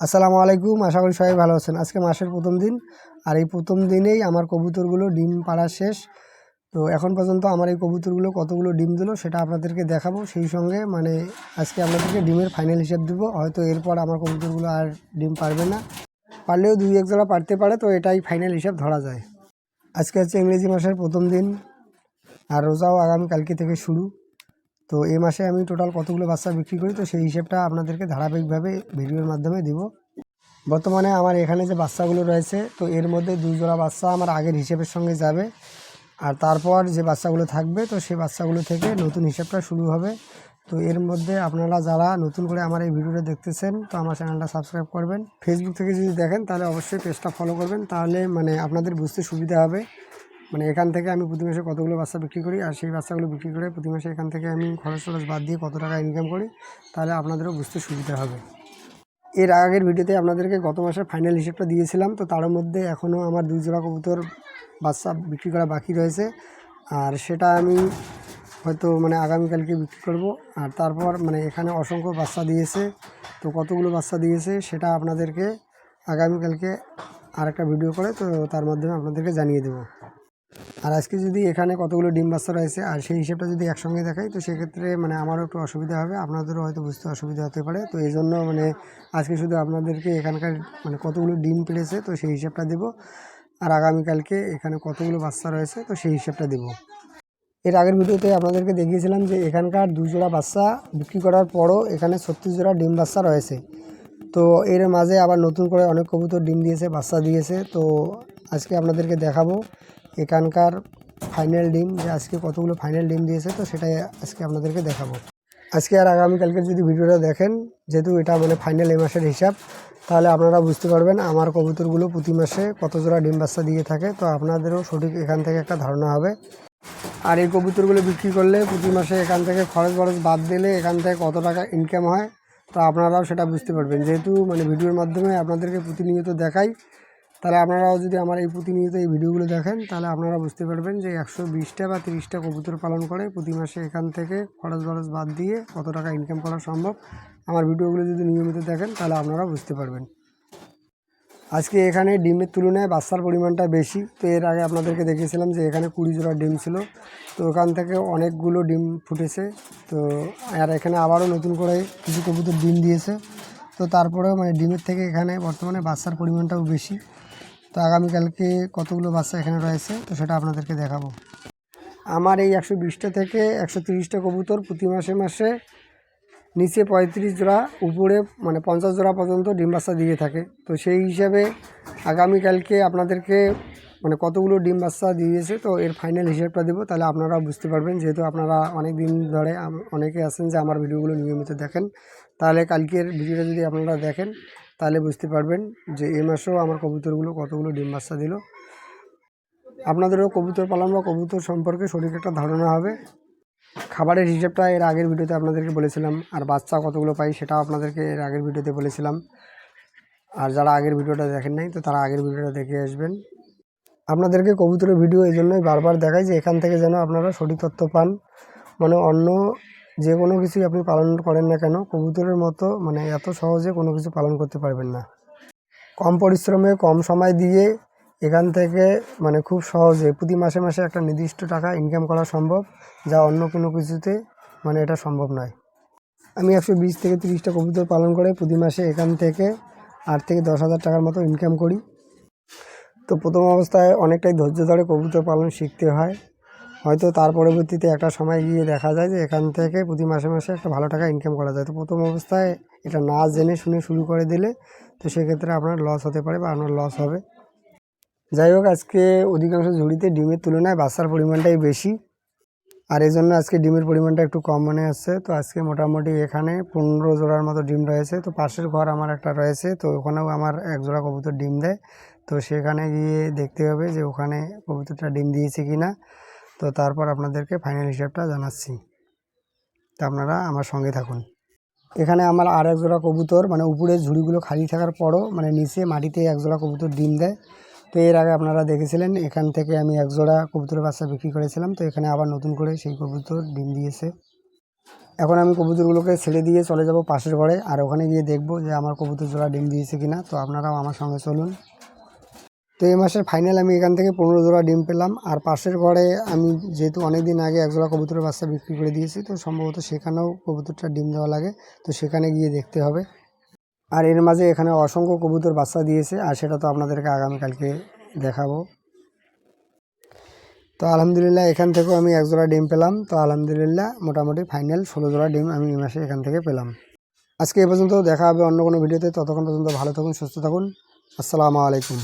আসসালামু আলাইকুম, আশা করি সবাই ভালো আছেন। আজকে মাসের প্রথম দিন, আর এই প্রথম দিনেই আমার কবুতরগুলো ডিম পাড়া শেষ। তো এখন পর্যন্ত আমার এই কবুতরগুলো কতগুলো ডিম দিলো সেটা আপনাদেরকে দেখাবো। সেই সঙ্গে মানে আজকে আপনাদেরকে ডিমের ফাইনাল হিসাব দেবো। হয়তো এরপর আমার কবুতরগুলো আর ডিম পারবে না। পারলেও দুই এক জোড়া পারতে পারে, তো এটাই ফাইনাল হিসাব ধরা যায়। আজকে হচ্ছে ইংরেজি মাসের প্রথম দিন, আর রোজাও আগামীকালকে থেকে শুরু। তো এই মাসে আমি টোটাল কতগুলো বাচ্চা বিক্রি করি? তো সেই হিসেবটা আপনাদেরকে ধারাবাহিকভাবে ভিডিওর মাধ্যমে দিব। বর্তমানে আমার এখানে যে বাচ্চাগুলো রয়েছে, তো এর মধ্যে দুই জোড়া বাচ্চা আমার আগের হিসেবের সঙ্গে যাবে। আর তারপর যে বাচ্চাগুলো থাকবে, তো সেই বাচ্চাগুলো থেকে নতুন হিসেবটা শুরু হবে। তো এর মধ্যে আপনারা যারা নতুন করে আমার এই ভিডিওটা দেখতেছেন, তো আমার চ্যানেলটা সাবস্ক্রাইব করবেন। ফেসবুক থেকে যদি দেখেন, তাহলে অবশ্যই পেজটা ফলো করবেন। তাহলে মানে আপনাদের বুঝতে সুবিধা হবে। মানে এখান থেকে আমি প্রতি মাসে কতগুলো বাচ্চা বিক্রি করি আর সেই বাচ্চাগুলো বিক্রি করে প্রতি মাসে এখান থেকে আমি খরচ টরচ বাদ দিয়ে কত টাকা ইনকাম করি, তাহলে আপনাদেরও বুঝতে সুবিধা হবে। এর আগের ভিডিওতে আপনাদেরকে গত মাসের ফাইনাল হিসেবটা দিয়েছিলাম, তো তার মধ্যে এখনও আমার দুই জোড়া কবুতর বাচ্চা বিক্রি করা বাকি রয়েছে। আর সেটা আমি হয়তো মানে আগামীকালকে বিক্রি করব। আর তারপর মানে এখানে অসংখ্য বাচ্চা দিয়েছে, তো কতগুলো বাচ্চা দিয়েছে সেটা আপনাদেরকে আগামীকালকে আর একটা ভিডিও করে, তো তার মাধ্যমে আপনাদেরকে জানিয়ে দেবো। আর আজকে যদি এখানে কতগুলো ডিম বাচ্চা রয়েছে, আর সেই হিসেবটা যদি একসঙ্গে দেখাই, তো সেক্ষেত্রে মানে আমারও একটু অসুবিধা হবে, আপনাদেরও হয়তো বুঝতে অসুবিধা হতে পারে। তো এই জন্য মানে আজকে শুধু আপনাদেরকে এখানকার মানে কতগুলো ডিম পেড়েছে, তো সেই হিসেবটা দেব। আর আগামীকালকে এখানে কতগুলো বাচ্চা রয়েছে, তো সেই হিসেবটা দেব। এর আগের ভিডিওতে আপনাদেরকে দেখিয়েছিলাম যে এখানকার জোড়া বাচ্চা বিক্রি করার পরও এখানে ছত্রিশ জোড়া ডিম বাচ্চা রয়েছে। তো এর মাঝে আবার নতুন করে অনেক কবুতর ডিম দিয়েছে, বাচ্চা দিয়েছে। তো আজকে আপনাদেরকে দেখাবো এখানকার ফাইনাল ডিম, যে আজকে কতগুলো ফাইনাল ডিম দিয়েছে, তো সেটাই আজকে আপনাদেরকে দেখাবো। আজকে আর আগামীকালকে যদি ভিডিওটা দেখেন, যেহেতু এটা মানে ফাইনাল এই মাসের হিসাব, তাহলে আপনারা বুঝতে পারবেন আমার কবুতরগুলো প্রতি মাসে কত জোড়া ডিম বাচ্চা দিয়ে থাকে, তো আপনাদেরও সঠিক এখান থেকে একটা ধারণা হবে। আর এই কবুতরগুলো বিক্রি করলে প্রতি মাসে এখান থেকে খরচ বরচ বাদ দিলে এখান থেকে কত টাকা ইনকাম হয়, তো আপনারাও সেটা বুঝতে পারবেন। যেহেতু মানে ভিডিওর মাধ্যমে আপনাদেরকে প্রতিনিয়ত দেখাই তাহলে আপনারাও যদি আমার এই প্রতিনিয়ত এই ভিডিওগুলো দেখেন, তাহলে আপনারা বুঝতে পারবেন যে একশো বিশটা বা তিরিশটা কবুতর পালন করে প্রতি মাসে এখান থেকে খরচ বরচ বাদ দিয়ে কত টাকা ইনকাম করা সম্ভব। আমার ভিডিওগুলো যদি নিয়মিত দেখেন, তাহলে আপনারা বুঝতে পারবেন। আজকে এখানে ডিমের তুলনায় বাচ্চার পরিমাণটা বেশি। তো এর আগে আপনাদেরকে দেখিয়েছিলাম যে এখানে কুড়ি জোড়া ডিম ছিল। তো ওখান থেকে অনেকগুলো ডিম ফুটেছে। তো আর এখানে আবারও নতুন করে কিছু কবুতর ডিম দিয়েছে। তো তারপরেও মানে ডিমের থেকে এখানে বর্তমানে বাচ্চার পরিমাণটাও বেশি। তো আগামীকালকে কতগুলো বাচ্চা এখানে রয়েছে, তো সেটা আপনাদেরকে দেখাবো। আমার এই একশো বিশটা থেকে একশো তিরিশটা কবুতর প্রতি মাসে মাসে নিচে পঁয়ত্রিশ জোড়া, উপরে মানে পঞ্চাশ জোড়া পর্যন্ত ডিম বাচ্চা দিয়ে থাকে। তো সেই হিসাবে আগামীকালকে আপনাদেরকে মানে কতগুলো ডিম বাচ্চা দিয়েছে, তো এর ফাইনাল হিসেবটা দেবো। তাহলে আপনারা বুঝতে পারবেন, যেহেতু আপনারা অনেক দিন ধরে অনেকে আছেন যে আমার ভিডিওগুলো নিয়মিত দেখেন। তাহলে কালকের ভিডিওটা যদি আপনারা দেখেন তাহলে বুঝতে পারবেন যে এ মাসেও আমার কবুতরগুলো কতগুলো ডিম বাচ্চা দিল। আপনাদেরও কবুতর পালন বা কবুতর সম্পর্কে সঠিক একটা ধারণা হবে। খাবারের হিসেবটা এর আগের ভিডিওতে আপনাদেরকে বলেছিলাম, আর বাচ্চা কতগুলো পাই সেটাও আপনাদেরকে এর আগের ভিডিওতে বলেছিলাম। আর যারা আগের ভিডিওটা দেখেন নাই, তো তারা আগের ভিডিওটা দেখে আসবেন। আপনাদেরকে কবুতরের ভিডিও এই জন্যই বারবার দেখাই যে এখান থেকে যেন আপনারা সঠিক তথ্য পান। মানে অন্য যে কোনো কিছুই আপনি পালন করেন না কেন, কবুতরের মতো মানে এত সহজে কোনো কিছু পালন করতে পারবেন না। কম পরিশ্রমে, কম সময় দিয়ে এখান থেকে মানে খুব সহজে প্রতি মাসে মাসে একটা নির্দিষ্ট টাকা ইনকাম করা সম্ভব, যা অন্য কোনো কিছুতে মানে এটা সম্ভব নয়। আমি একশো বিশ থেকে তিরিশটা কবুতর পালন করে প্রতি মাসে এখান থেকে আট থেকে দশ হাজার টাকার মতো ইনকাম করি। তো প্রথম অবস্থায় অনেকটাই ধৈর্য ধরে কবুতর পালন শিখতে হয়। হয়তো তার পরবর্তীতে একটা সময় গিয়ে দেখা যায় যে এখান থেকে প্রতি মাসে মাসে একটা ভালো টাকা ইনকাম করা যায়। তো প্রথম অবস্থায় এটা না জেনে শুনে শুরু করে দিলে তো সেক্ষেত্রে আপনার লস হতে পারে বা আপনার লস হবে। যাই হোক, আজকে অধিকাংশ ঝুড়িতে ডিমের তুলনায় বাচ্চার পরিমাণটাই বেশি। আর এই জন্য আজকে ডিমের পরিমাণটা একটু কম মনে আসছে তো আজকে মোটামুটি এখানে পনেরো জোড়ার মতো ডিম রয়েছে। তো পাশের ঘর আমার একটা রয়েছে। তো ওখানেও আমার এক জোড়া কবুতর ডিম দেয়। তো সেখানে গিয়ে দেখতে হবে যে ওখানে কবুতরটা ডিম দিয়েছে কি না তো তারপর আপনাদেরকে ফাইনাল হিসাবটা জানাচ্ছি। তা আপনারা আমার সঙ্গে থাকুন। এখানে আমার আর এক জোড়া কবুতর মানে উপরে ঝুড়িগুলো খালি থাকার পরও মানে নিচে মাটিতে এক জোড়া কবুতর ডিম দেয়। তো এর আগে আপনারা দেখেছিলেন, এখান থেকে আমি এক জোড়া কবুতরের বাচ্চা বিক্রি করেছিলাম। তো এখানে আবার নতুন করে সেই কবুতর ডিম দিয়েছে। এখন আমি কবুতরগুলোকে ছেড়ে দিয়ে চলে যাব পাশের ঘরে, আর ওখানে গিয়ে দেখব যে আমার কবুতর জোড়া ডিম দিয়েছে কিনা। তো আপনারাও আমার সঙ্গে চলুন। তো এই মাসের ফাইনাল আমি এখান থেকে পনেরো জোড়া ডিম পেলাম। আর পাশের ঘরে আমি যেহেতু অনেক দিন আগে এক জোড়া কবুতরের বাচ্চা বিক্রি করে দিয়েছি, তো সম্ভবত সেখানেও কবুতরটা ডিম দেওয়া লাগে। তো সেখানে গিয়ে দেখতে হবে। আর এর মাঝে এখানে অসংখ্য কবুতর বাচ্চা দিয়েছে, আর সেটা তো আপনাদেরকে আগামীকালকে দেখাবো। তো আলহামদুলিল্লাহ, এখান থেকেও আমি এক জোড়া ডিম পেলাম। তো আলহামদুলিল্লাহ, মোটামুটি ফাইনাল ষোলো জোড়া ডিম আমি এই মাসে এখান থেকে পেলাম। আজকে এ পর্যন্ত দেখা হবে অন্য কোনো ভিডিওতে। ততক্ষণ পর্যন্ত ভালো থাকুন, সুস্থ থাকুন। আসসালামু আলাইকুম।